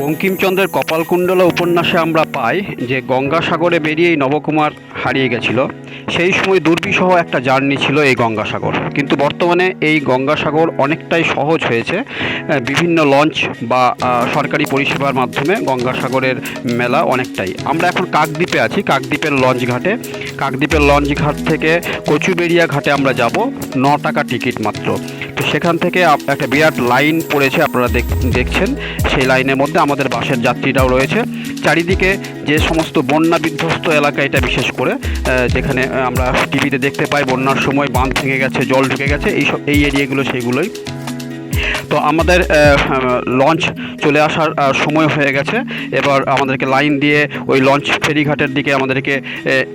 বঙ্কিমচন্দ্রের কপালকুণ্ডলা উপন্যাসে আমরা পাই যে গঙ্গাসাগরে বেরিয়েই নবকুমার হারিয়ে গেছিল। সেই সময় দুর্বিসহ একটা জার্নি ছিল এই গঙ্গাসাগর। কিন্তু বর্তমানে এই গঙ্গাসাগর অনেকটাই সহজ হয়েছে। বিভিন্ন লঞ্চ বা সরকারি পরিষেবার মাধ্যমে গঙ্গাসাগরের মেলা অনেকটাই। আমরা এখন কাকদ্বীপে আছি, কাকদ্বীপের লঞ্চ ঘাটে। কাকদ্বীপের লঞ্চ ঘাট থেকে কচুবেড়িয়া ঘাটে আমরা যাব, ন টাকা টিকিট মাত্র। তো সেখান থেকে একটা বিরাট লাইন পড়েছে আপনারা দেখ- দেখছেন। সেই লাইনের মধ্যে আমাদের বাসের যাত্রীরাও রয়েছে। চারিদিকে যে সমস্ত বন্যা বিধ্বস্ত এলাকা, এটা বিশেষ করে যেখানে আমরা টিভিতে দেখতে পাই, বন্যার সময় বাঁধ ভেঙে গেছে, জল ঢুকে গেছে, এই এই এরিয়াগুলো সেইগুলোই তো আমাদের লঞ্চ চলে আসার সময় হয়ে গেছে। এবার আমাদেরকে লাইন দিয়ে ওই লঞ্চ ফেরিঘাটের দিকে আমাদেরকে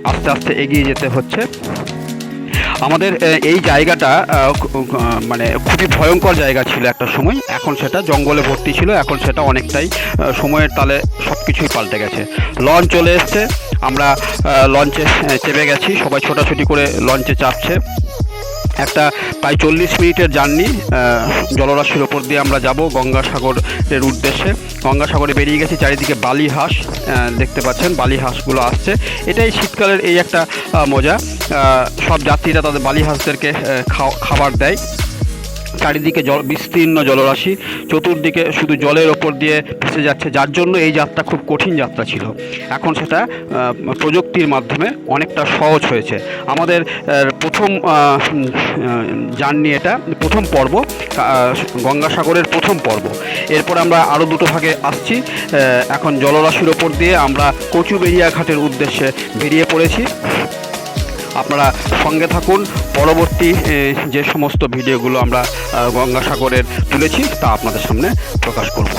আস্তে আস্তে এগিয়ে যেতে হচ্ছে। আমাদের এই জায়গাটা মানে খুবই ভয়ঙ্কর জায়গা ছিল একটা সময়। এখন সেটা জঙ্গলে ভর্তি ছিল, এখন সেটা অনেকটাই সময়ের তালে সব কিছুই পাল্টে গেছে। লঞ্চ চলে এসছে, আমরা লঞ্চে চেপে গেছি, সবাই ছোটাছুটি করে লঞ্চে চাপছে। একটা প্রায় চল্লিশ মিনিটের জার্নি জলরাশির ওপর দিয়ে আমরা যাব গঙ্গাসাগরের উদ্দেশ্যে। গঙ্গাসাগরে বেরিয়ে গেছি চারিদিকে বালি হাঁস দেখতে পাচ্ছেন বালি হাঁসগুলো আসছে। এটাই শীতকালের এই একটা মজা। সব যাত্রীরা তাদের বালি হাঁসদেরকে খাবার দেয়। চারিদিকে জল, বিস্তীর্ণ জলরাশি, চতুর্দিকে শুধু জলের ওপর দিয়ে ভেসে যাচ্ছে, যার জন্য এই যাত্রা খুব কঠিন যাত্রা ছিল। এখন সেটা প্রযুক্তির মাধ্যমে অনেকটা সহজ হয়েছে। আমাদের প্রথম জার্নি এটা, প্রথম পর্ব গঙ্গাসাগরের প্রথম পর্ব। এরপর আমরা আরও দুটো ভাগে আসছি। এখন জলরাশির ওপর দিয়ে আমরা কচুবেড়িয়া ঘাটের উদ্দেশ্যে বেরিয়ে পড়েছি। আপনারা সঙ্গে থাকুন। পরবর্তী যে সমস্ত ভিডিওগুলো আমরা গঙ্গাসাগরের তুলেছি, তা আপনাদের সামনে প্রকাশ করব।